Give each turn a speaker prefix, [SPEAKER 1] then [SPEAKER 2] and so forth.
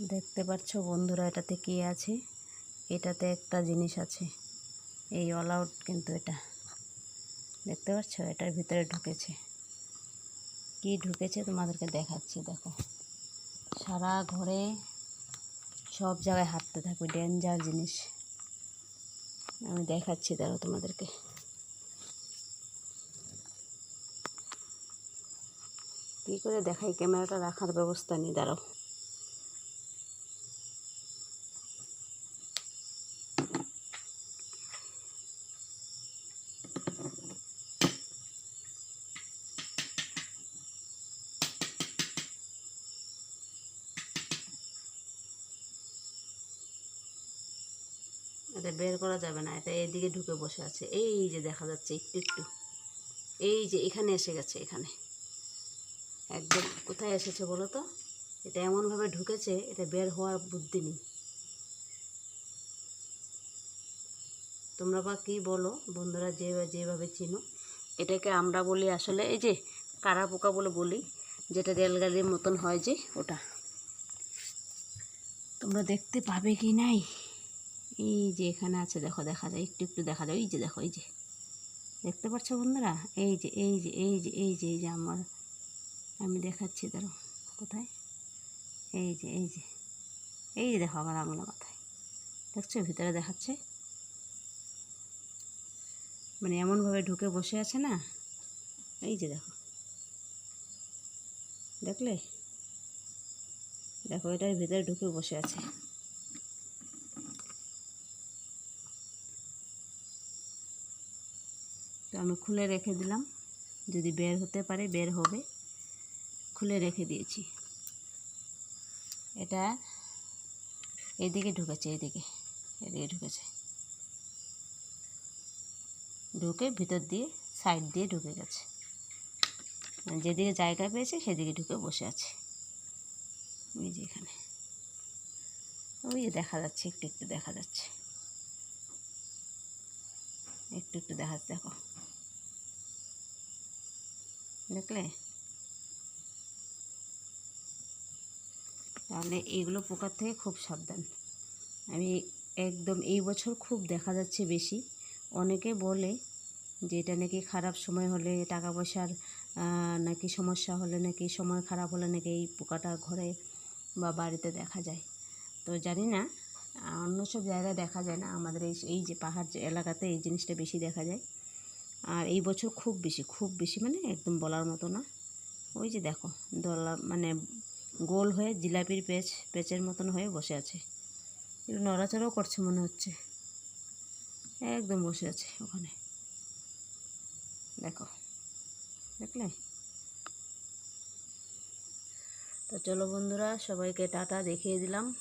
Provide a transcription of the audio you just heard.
[SPEAKER 1] দেখতে পাচ্ছ বন্ধুরা এটাতে কি আছে? এটাতে একটা জিনিস আছে। এই অল আউট কিন্তু এটা। দেখতে পাচ্ছ? এটার ভিতরে ঢুকেছে। কি ঢুকেছে তোমাদেরকে দেখাচ্ছি, দেখো। সারা ঘরে সব জায়গায় হাঁটতে থাকবে ডেঞ্জার জিনিস। আমি দেখাচ্ছি দাঁড়ো তোমাদেরকে। কী করে দেখাই? ক্যামেরাটা রাখার ব্যবস্থা নেই, দাঁড়াও। এটা বের করা যাবে না, এটা এদিকে ঢুকে বসে আছে। এই যে দেখা যাচ্ছে একটু একটু। এই যে এখানে এসে গেছে, এখানে। একদম কোথায় এসেছে বলো তো? এটা এমনভাবে ঢুকেছে, এটা বের হওয়ার বুদ্ধি নেই। তোমরা বা কী বলো? বন্ধুরা যে যেভাবে চিনো। এটাকে আমরা বলি আসলে এই যে কারা পোকা বলে বলি, যেটা রেলগাড়ির মতন হয় যে ওটা। তোমরা দেখতে পাবে কি নাই? এই যে এখানে আছে, দেখো, দেখা যায়, একটু একটু দেখা যায়। এই যে, দেখো, এই যে। দেখতে পাচ্ছ বন্ধুরা? এই যে এই যে এই যে এই যে এই যে আমার, আমি দেখাচ্ছি, ধরো, কোথায়? এই যে এই যে এই যে, দেখো, আমার আঙুলা মাথায়। দেখছ? ভিতরে দেখাচ্ছে। মানে এমনভাবে ঢুকে বসে আছে না? এই যে, দেখো। দেখলে? দেখো, এটার ভিতরে ঢুকে বসে আছে। তো আমি খুলে রেখে দিলাম। যদি বের হতে পারে, বের হবে। খুলে রেখে দিয়েছি। এটা এদিকে ঢুকেছে, এদিকে এদিকে ঢুকেছে। ঢুকে ভিতর দিয়ে, সাইড দিয়ে ঢুকে গেছে। মানে যেদিকে জায়গা পেয়েছে, সেদিকে ঢুকে বসে আছে। ওই যে এখানে। ওই দেখা যাচ্ছে, একটু একটু দেখা যাচ্ছে। একটু একটু দেখা যাচ্ছে দেখো। দেখলে? তাহলে এইগুলো পোকার থেকে খুব সাবধান। আমি একদম এই বছর খুব দেখা যাচ্ছে বেশি। অনেকে বলে যে এটা নাকি খারাপ সময় হলে টাকা পয়সার নাকি সমস্যা হলে নাকি সময় খারাপ হলে নাকি এই পোকাটা ঘরে বা বাড়িতে দেখা যায়। তো জানি না অন্য সব জায়গায় দেখা যায় না। আমাদের এই এই যে পাহাড় যে এলাকাতে এই জিনিসটা বেশি দেখা যায়। আর এই বছর খুব বেশি খুব বেশি মানে একদম বলার মতো না। ওই যে দেখো দলা মানে গোল হয়ে জিলাপির পেচ, পেচের মতন হয়ে বসে আছে। একটু নড়াচড়াও করছে মনে হচ্ছে। একদম বসে আছে ওখানে। দেখো, দেখলে? তো চলো বন্ধুরা, সবাইকে টাটা দেখিয়ে দিলাম।